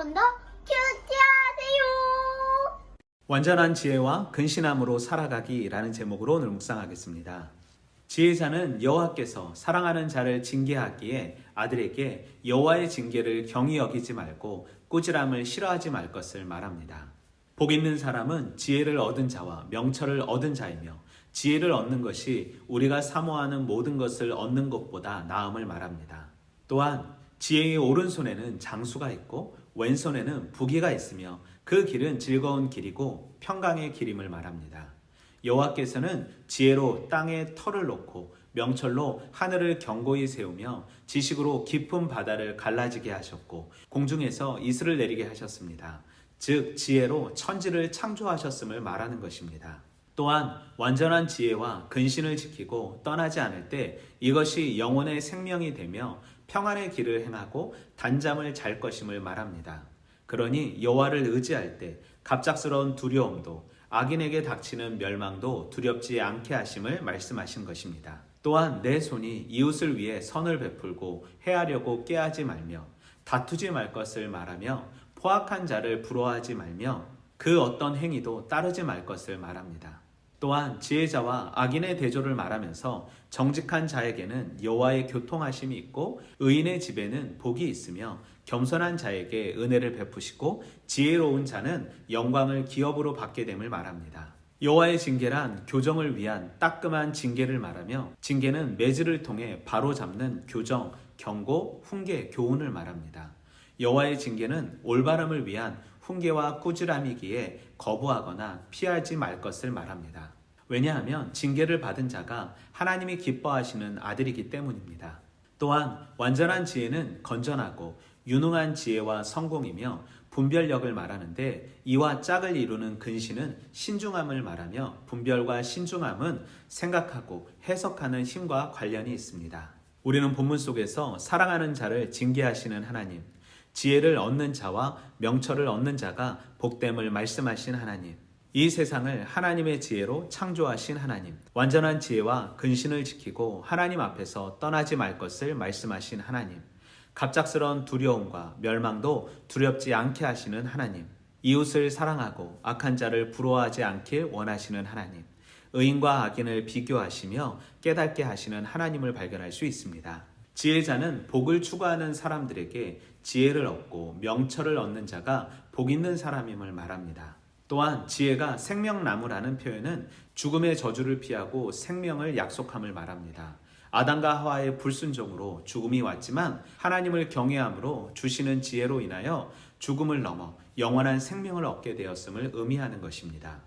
여러분도 큐티하세요. 완전한 지혜와 근신함으로 살아가기라는 제목으로 오늘 묵상하겠습니다. 지혜자는 여호와께서 사랑하는 자를 징계하기에 아들에게 여호와의 징계를 경히 여기지 말고 꾸지람을 싫어하지 말 것을 말합니다. 복 있는 사람은 지혜를 얻은 자와 명철을 얻은 자이며 지혜를 얻는 것이 우리가 사모하는 모든 것을 얻는 것보다 나음을 말합니다. 또한 지혜의 오른손에는 장수가 있고 왼손에는 부기가 있으며 그 길은 즐거운 길이고 평강의 길임을 말합니다. 여호와께서는 지혜로 땅에 털을 놓고 명철로 하늘을 견고히 세우며 지식으로 깊은 바다를 갈라지게 하셨고 공중에서 이슬을 내리게 하셨습니다. 즉 지혜로 천지를 창조하셨음을 말하는 것입니다. 또한 완전한 지혜와 근신을 지키고 떠나지 않을 때 이것이 영혼의 생명이 되며 평안의 길을 행하고 단잠을 잘 것임을 말합니다. 그러니 여호와를 의지할 때 갑작스러운 두려움도 악인에게 닥치는 멸망도 두렵지 않게 하심을 말씀하신 것입니다. 또한 내 손이 이웃을 위해 선을 베풀고 해하려고 깨하지 말며 다투지 말 것을 말하며 포악한 자를 부러워하지 말며 그 어떤 행위도 따르지 말 것을 말합니다. 또한 지혜자와 악인의 대조를 말하면서 정직한 자에게는 여호와의 교통하심이 있고 의인의 집에는 복이 있으며 겸손한 자에게 은혜를 베푸시고 지혜로운 자는 영광을 기업으로 받게 됨을 말합니다. 여호와의 징계란 교정을 위한 따끔한 징계를 말하며 징계는 매질을 통해 바로 잡는 교정, 경고, 훈계, 교훈을 말합니다. 여호와의 징계는 올바름을 위한 훈계와 꾸지람이기에 거부하거나 피하지 말 것을 말합니다. 왜냐하면 징계를 받은 자가 하나님이 기뻐하시는 아들이기 때문입니다. 또한 완전한 지혜는 건전하고 유능한 지혜와 성공이며 분별력을 말하는데 이와 짝을 이루는 근신은 신중함을 말하며 분별과 신중함은 생각하고 해석하는 힘과 관련이 있습니다. 우리는 본문 속에서 사랑하는 자를 징계하시는 하나님, 지혜를 얻는 자와 명철을 얻는 자가 복됨을 말씀하신 하나님, 이 세상을 하나님의 지혜로 창조하신 하나님, 완전한 지혜와 근신을 지키고 하나님 앞에서 떠나지 말 것을 말씀하신 하나님, 갑작스러운 두려움과 멸망도 두렵지 않게 하시는 하나님, 이웃을 사랑하고 악한 자를 부러워하지 않길 원하시는 하나님, 의인과 악인을 비교하시며 깨닫게 하시는 하나님을 발견할 수 있습니다. 지혜자는 복을 추구하는 사람들에게 지혜를 얻고 명철을 얻는 자가 복 있는 사람임을 말합니다. 또한 지혜가 생명나무라는 표현은 죽음의 저주를 피하고 생명을 약속함을 말합니다. 아담과 하와의 불순종으로 죽음이 왔지만 하나님을 경외함으로 주시는 지혜로 인하여 죽음을 넘어 영원한 생명을 얻게 되었음을 의미하는 것입니다.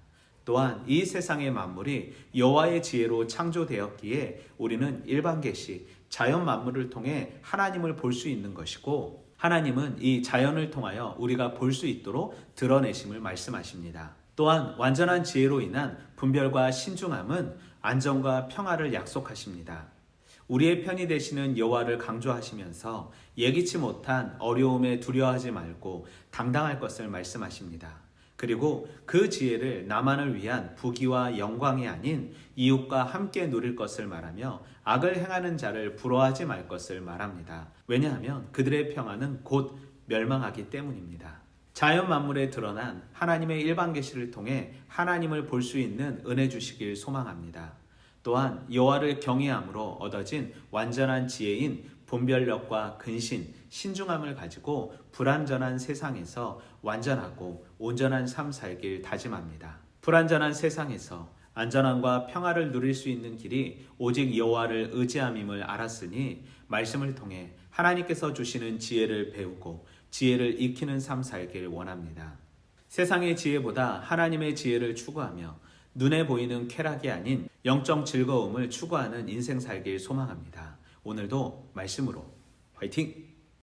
또한 이 세상의 만물이 여호와의 지혜로 창조되었기에 우리는 일반 계시 자연 만물을 통해 하나님을 볼 수 있는 것이고 하나님은 이 자연을 통하여 우리가 볼 수 있도록 드러내심을 말씀하십니다. 또한 완전한 지혜로 인한 분별과 신중함은 안정과 평화를 약속하십니다. 우리의 편이 되시는 여호와를 강조하시면서 예기치 못한 어려움에 두려워하지 말고 당당할 것을 말씀하십니다. 그리고 그 지혜를 나만을 위한 부귀와 영광이 아닌 이웃과 함께 누릴 것을 말하며 악을 행하는 자를 부러워하지 말 것을 말합니다. 왜냐하면 그들의 평화는 곧 멸망하기 때문입니다. 자연 만물에 드러난 하나님의 일반 계시를 통해 하나님을 볼 수 있는 은혜 주시길 소망합니다. 또한 여호와를 경외함으로 얻어진 완전한 지혜인 분별력과 근신, 신중함을 가지고 불완전한 세상에서 완전하고 온전한 삶 살길 다짐합니다. 불완전한 세상에서 안전함과 평화를 누릴 수 있는 길이 오직 여호와를 의지함임을 알았으니 말씀을 통해 하나님께서 주시는 지혜를 배우고 지혜를 익히는 삶 살길 원합니다. 세상의 지혜보다 하나님의 지혜를 추구하며 눈에 보이는 쾌락이 아닌 영적 즐거움을 추구하는 인생 살길 소망합니다. 오늘도 말씀으로 화이팅!